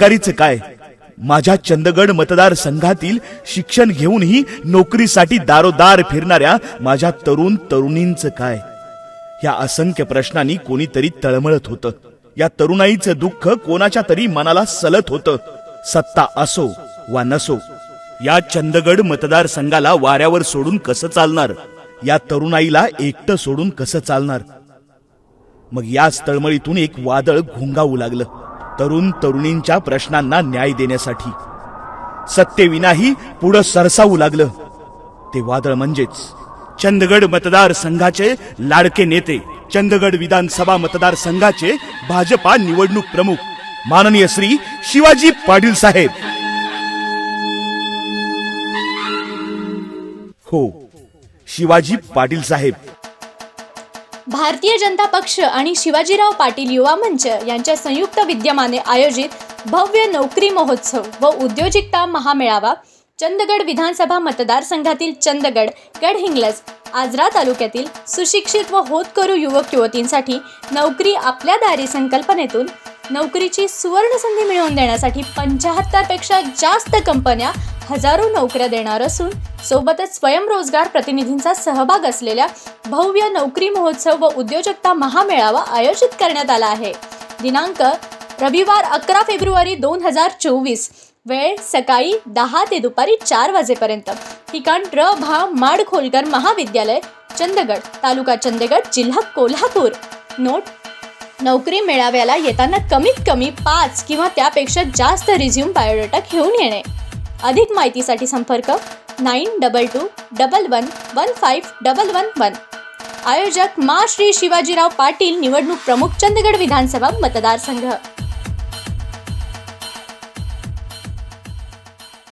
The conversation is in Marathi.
बेरोजगारीचं काय? माझ्या चंदगड मतदारसंघातील शिक्षण घेऊनही नोकरीसाठी दारोदार फिरणाऱ्या माझ्या तरुण तरुणींचं काय? या असंख्य प्रश्नांनी कोणीतरी तळमळत होतं. या तरुणाईचं दुःख कोणाच्या तरी मनाला सलत होतं. सत्ता असो वा नसो या चंदगड मतदारसंघाला वाऱ्यावर सोडून कसं चालणार? या तरुणाईला एकटं सोडून कसं चालणार? मग याच तळमळीतून एक वादळ घोंगावू लागलं. तरुण तरुणींच्या प्रश्नांना न्याय देण्यासाठी. सत्तेविनाही पुढं सरसावू लागलं. ते वादळ म्हणजेच चंदगड मतदारसंघाचे लाडके नेते चंदगड विधानसभा मतदारसंघाचे भाजपा निवडणूक प्रमुख माननीय श्री शिवाजी पाटील साहेब. हो शिवाजी पाटील साहेब. भारतीय जनता पक्ष आणि शिवाजीराव पाटील युवा मंच यांच्या संयुक्त विद्यमाने आयोजित भव्य नोकरी महोत्सव व उद्योजिकता महामेळावा चंदगड विधानसभा मतदारसंघातील चंदगड गडहिंग्लज आजरा तालुक्यातील सुशिक्षित व होतकरू युवक युवतींसाठी नोकरी आपल्या दारी संकल्पनेतून नोकरीची सुवर्ण संधी मिळवून देण्यासाठी पंचाहत्तरपेक्षा जास्त कंपन्या हजारो नोकऱ्या देणार असून सोबतच स्वयंरोजगार प्रतिनिधींचा सहभाग असलेल्या भव्य नोकरी महोत्सव व उद्योजकता महामेळावा आयोजित करण्यात आला आहे. दिनांक रविवार अकरा फेब्रुवारी दोन हजार चोवीस वेळ सकाळी दहा ते दुपारी चार वाजेपर्यंत. ठिकाण र भा माडखोलकर महाविद्यालय चंदगड तालुका चंदगड जिल्हा कोल्हापूर. नोट नोकरी मेळाव्याला येताना कमीत कमी पाच किंवा त्यापेक्षा जास्त रिझ्यूम बायोडेटा घेऊन येणे. अधिक माहितीसाठी संपर्क nine double two double one one five double one one आयोजक मा श्री शिवाजीराव पाटील निवडणूक प्रमुख चंदगड विधानसभा मतदारसंघ